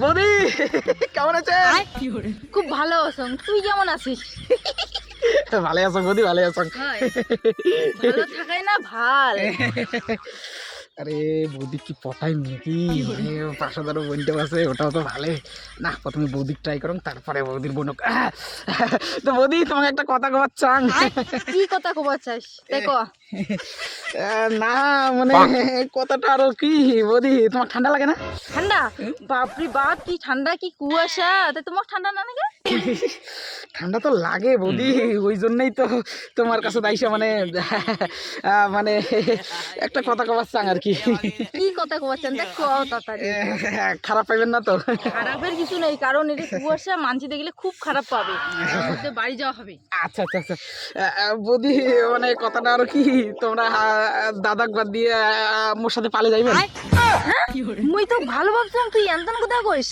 বৌদি কেমন আছেন? খুব ভালো আছং। তুই কেমন আছিস? ভালো আছো বৌদি ভালো আছো। ভালো থাকাই না ভালো। আরে বৌদি কি পটাই নাকি পাশে ধরো বোনটা আছে ওটাও তো ভালো না প্রথমে বৌদি ট্রাই করুন তারপরে বৌদির বোন তো বৌদি তোমাকে একটা কথা কবার চান কি কথা কব চাস দেখো। না মানে কথাটা আরও কি বৌদি তোমার ঠান্ডা লাগে না? ঠান্ডা? বাপরে বাপ কি ঠান্ডা কি কুয়াশা। তা তোমার ঠান্ডা না লাগে ঠান্ডা তো লাগে বৌদি ওই জন্যই তো তোমার কাছে দাইসা মানে আহ, মানে একটা কথা কবার চান আর কি। কি কথা কব চান দেখ খারাপ পাইবেন না তো। খারাপের কিছু নেই কারণ এটা কুয়াশা মানছি দেখলে খুব খারাপ পাবে। বাড়ি যাওয়া হবে। আচ্ছা আচ্ছা আচ্ছা। বৌদি মানে কথাটা আরও কি? তোমরা দাদাক বাদ দিয়ে মোর সাথে পালে যাইবেন? মুই তো ভালো ভাবছিলাম তুই এমন কথা কইস।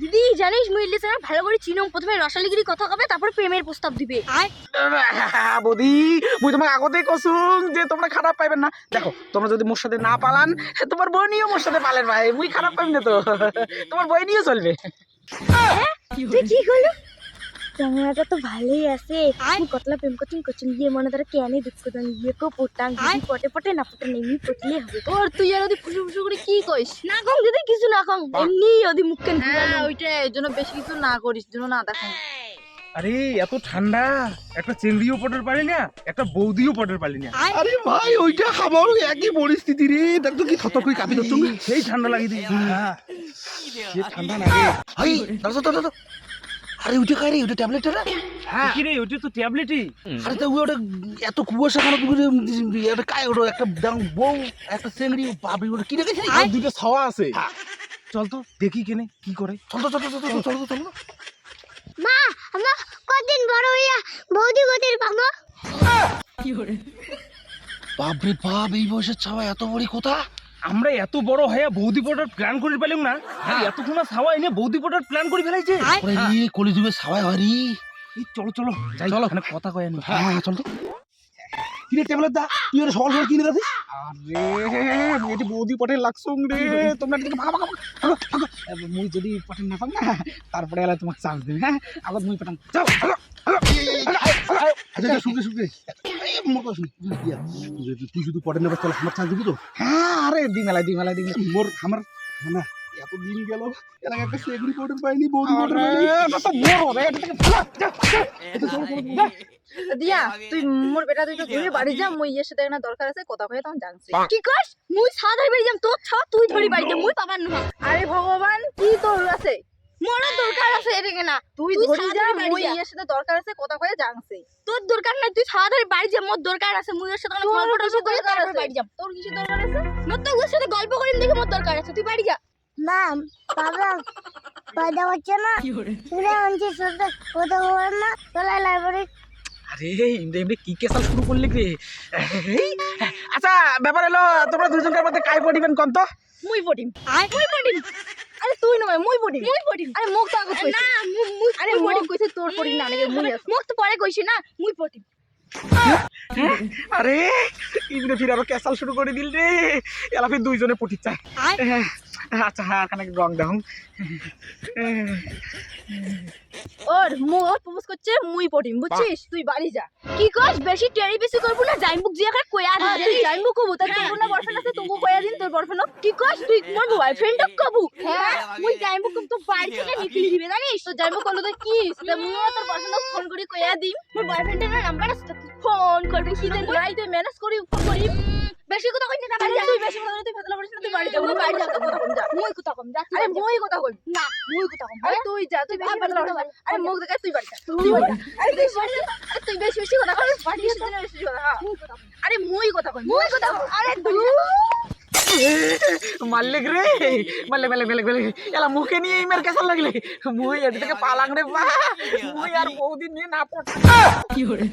দিদি জানিস মুই ইলিশ ভালো করে চিনম। প্রথমে রসালিগিরি কথা কবে তারপর প্রেমের প্রস্তাব দিবে। বৌদি মুই তোমাকে আগতেই কসুম যে তোমরা খারাপ পাইবেন না। দেখো তোমরা যদি মোর সাথে না পালান তোমার বই নিয়েও মোর সাথে পালেন ভাই। মুই খারাপ পাইম না তো। তোমার বই নিয়ে চলবে তুই কি করল? ক্যামেরাটা তো ভালোই আছে। আমি কতলা প্রেম কোচিং কোচিং দিয়ে মনে ধরে কেনে দুঃখ দাম ইয়ে কো পড়তাম পটে পটে না পটে নেমি পটলে হবে। ওর তুই আর ওদি ফুসু ফুসু করে কি কইস না কম দিদি কিছু না কম এমনি ওদি মুখ কেন হ্যাঁ ওইটা এই জন্য বেশি কিছু না করিস জন্য না দেখো। আরে এত ঠান্ডা একটা চেংড়িও পটের পারি না একটা বৌদিও পটের পারি না। আরে ভাই ওইটা খাবার একই পরিস্থিতি রে দেখ তো কি থতর করে কাঁপি ধরছো সেই ঠান্ডা লাগিয়ে দিই সে ঠান্ডা লাগে দাঁড়া দাঁড়া দাঁড়া আরে ওইটা খাই রে ওইটা ট্যাবলেটটা না? হ্যাঁ। কি রে ওটা তো ট্যাবলেটই আরে তো ওটা এত কুয়াশা কেন তুমি এটা কায় ওটা একটা ডাং বউ একটা চেংড়ি বাবরি ওটা কি রেখেছিস আর দুটো ছাওয়া আছে। চল তো দেখি কেনে কি করে। চল তো চল তো চল তো চল তো চল তো মা আমরা কদিন বড় হইয়া বৌদি গতির পাবো বাপরে বাপ এই বয়সের ছাওয়া এত বড়ি কথা? আমরা এত বড় হয়ে বৌদি পটার প্ল্যান করে পেলাম না এতক্ষণ ছাওয়া এনে বৌদি পটার প্ল্যান করে ফেলাইছে কলিযুগে রে কলি যুগে ছাওয়া হয় রে এই চলো চলো। যাই চলো। এখানে কথা কয় হ্যাঁ হ্যাঁ চল তো। কি ট্যাবলেট দা তুই ওটা সকাল সকাল কিনে রাখিস আরে এটি বৌদি পটে লাগছুম রে। তোমরা ভাগো ভাগো মুই যদি পটে না পাম না তারপরে এলা তোমাকে চান্স দিই হ্যাঁ? আবার মুই ভাগো, ভাগো। আচ্ছা শুনতে শুনতে। মোর কথা শুন তুই যদি তুই শুধু পড়ে নেবার তাহলে আমার চান্স দিবি তো? হ্যাঁ। আরে দিমেলা দিমেলা দি মেলায় দি মেলায়। মোর আমার মানে এত দিন গেল এর আগে একটা সেগুড়ি পাউডার পাইনি বৌদি পাউডার পাইনি। না তো মোর রে, এটা থেকে ফালা। দিয়া তুই মোর বেটা তুই তো ঘুরে বাড়ি যা মুই ইয়ের সাথে না দরকার আছে কথা কয়ে তখন জানছি। কি কস? মুই সাদার বাড়ি যাম তোর ছা তুই ধরি বাড়ি যা মুই পাবার না আরে ভগবান কি তোর আছে? মোর দরকার আছে এদিকে না। তুই তুই ধরি যা মুই যা। ইয়ের সাথে দরকার আছে কথা কয়ে জানছি তোর দরকার নাই তুই সাদার বাড়ি যাম মোর দরকার আছে মুই ওর সাথে গল্প টল্প করে তারপর বাড়ি যাম তোর কিছু দরকার আছে? মোর তো ওর সাথে গল্প করিম দেখে মোর দরকার আছে তুই বাড়ি যা। ম্যাম বাবা পয়দা হচ্ছে না? তুই আনছি সাথে কথা বল না চলে লাইব্রেরি। আরে এমনি এমনি কি কেসাল শুরু করলি রে? আচ্ছা ব্যাপার হলো তোমরা দুজনকার মধ্যে কাই পড়িবেন কোন তো মুই পটিম আয়। মুই পড়িম। তুই নয় মুই পড়ি। মুই পড়ি। আরে মুখ তো আগে না মুই আরে মুই কইছে তোর পড়ি না নাকি মুই আছে। মুখ তো পরে কইছি না মুই পড়ি। আরে ইবনে ফির আবার কেসাল শুরু করে দিল রে। এলা ফির দুইজনে পটি চায়। আয়। আচ্ছা হ্যাঁ খানিক রং দাও ওর মুখ প্রপোজ করছে মুই পটিম বুঝছিস? তুই বাড়ি যা। কি কস বেশি টেরি বেশি করব না যাই মুখ জিয়া খার কয়া দিবি তুই যাইমু কবু তার তোর না বয়ফ্রেন্ড আছে তোকে কয়া দিন তোর বয়ফ্রেন্ড কি কস তুই মোর বয়ফ্রেন্ড কবু? হ্যাঁ। মুই যাই মুখ তো বাড়ি থেকে নিকলি দিবে জানিস? তো যাইমু করল তো কি? সেটা মুই তোর বয়ফ্রেন্ড ফোন করে কয়া দিম। মোর বয়ফ্রেন্ডের নাম্বার আছে তুই ফোন করবি। কি দেন রাইতে ম্যানেজ করি ফোন করি। বেশি কথা না বাড়ি যা। তুই বেশি কথা তুই ফেতলা পড়িস না তুই বাড়ি যা মুই বাড়ি যা কথা কম যা। মুই কথা কম যা আরে মুই কথা কই না মুই কথা কম আরে তুই যা তুই বেশি ফেতলা পড়িস। আরে মুখ তুই বাড়ি যা। তুই বাড়ি যা। আরে তুই বেশি তুই বেশি বেশি কথা বাড়ি এসে দিনে বেশি কথা হ্যাঁ। আরে মুই কথা কই মুই কথা কই আরে তুই মাল্লিক রে মাল্লিক মাল্লিক মাল্লিক মাল্লিক এলা মুখে নিয়ে ইমের কেসাল লাগলে। মুই এটি থেকে পালাং রে বা। মুই আর বৌদি নিয়ে না পড় কি হরে